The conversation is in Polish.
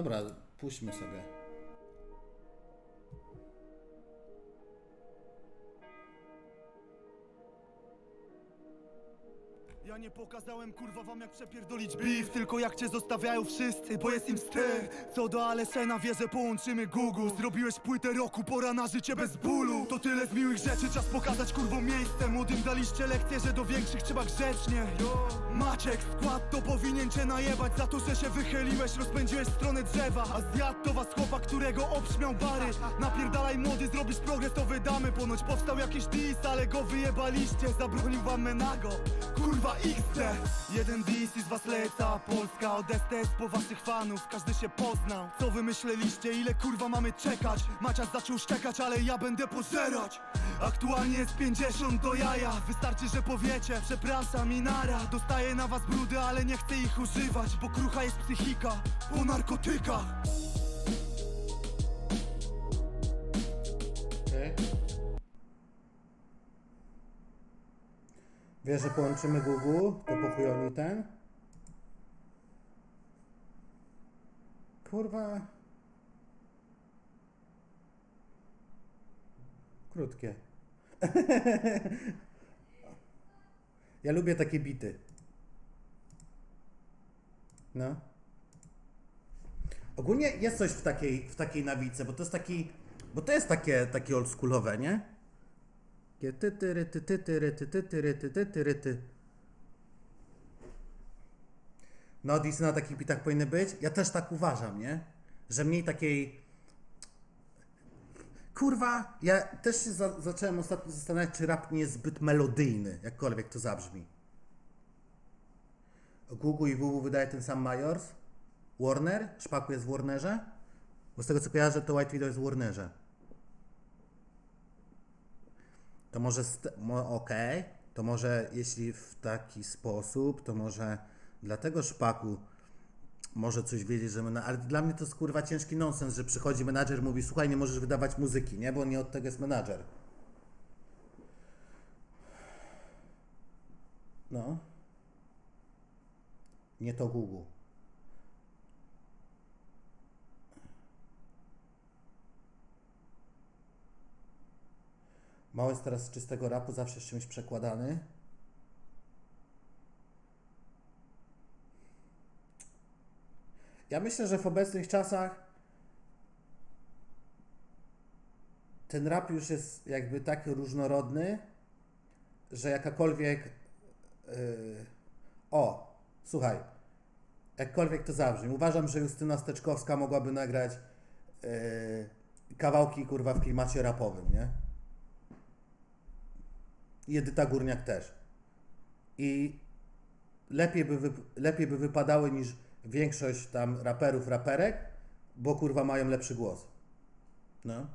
Dobra, puśćmy sobie. Ja nie pokazałem kurwa wam jak przepierdolić beef Tylko jak cię zostawiają wszyscy, bo jest im wstyd. Co do Alesena wie, że połączymy Google. Zrobiłeś płytę roku, pora na życie bez bólu. To tyle z miłych rzeczy, czas pokazać kurwą miejsce. Młodym daliście lekcję, że do większych trzeba grzecznie. Maciek, skład to powinien cię najebać. Za to, że się wychyliłeś, rozpędziłeś stronę drzewa. A zjadł to was chłopak, którego obśmiał bary. Napierdalaj młody, zrobisz progres, to wydamy. Ponoć powstał jakiś dis, ale go wyjebaliście. Zabronił wam Menago, kurwa XD Jeden dis i z was leca Polska od STS po waszych fanów. Każdy się poznał Co wy myśleliście, ile kurwa mamy czekać? Macias zaczął szczekać, ale ja będę pożerać Aktualnie jest 50 do jaja. Wystarczy, że powiecie Przepraszam i nara. Dostaję na was brudy, ale nie chcę ich używać Bo krucha jest psychika Po narkotykach Wiesz, że połączymy Google, to po chuj oni ten? Kurwa. Krótkie. ja lubię takie bity. No. Ogólnie jest coś w takiej, w takiej nawice, bo to jest taki, bo to jest takie, takie oldschoolowe, nie? Takie ty, ty, ry, ty, ty, ty, ry, ty, ty, ty, ry, ty, ty, ty, ry, ty. No, disy na takich bitach powinny być. Ja też tak uważam, nie? Że mniej takiej... Kurwa, ja też się za, zacząłem ostatnio zastanawiać, czy rap nie jest zbyt melodyjny, jakkolwiek to zabrzmi. Gugu i WW wydaje ten sam Majors. Warner? Szpaku jest w Warnerze? Bo z tego co kojarzę, to White Widow jest w Warnerze. To może, mo- okej, to może jeśli w taki sposób, to może dlatego Szpaku może coś wiedzieć, że mena- ale dla mnie to jest kurwa ciężki nonsens, że przychodzi menadżer mówi, słuchaj, nie możesz wydawać muzyki, nie, bo nie od tego jest menadżer. No. Nie to Google. Mały jest teraz czystego rapu, zawsze z czymś przekładany. Ja myślę, że w obecnych czasach ten rap już jest jakby tak różnorodny, że jakakolwiek. Yy... O, słuchaj, jakkolwiek to zabrzmi. Uważam, że Justyna Steczkowska mogłaby nagrać yy, kawałki kurwa w klimacie rapowym, nie? I Edyta Górniak też. I lepiej by, lepiej by wypadały niż większość tam raperów, raperek, bo kurwa mają lepszy głos. No.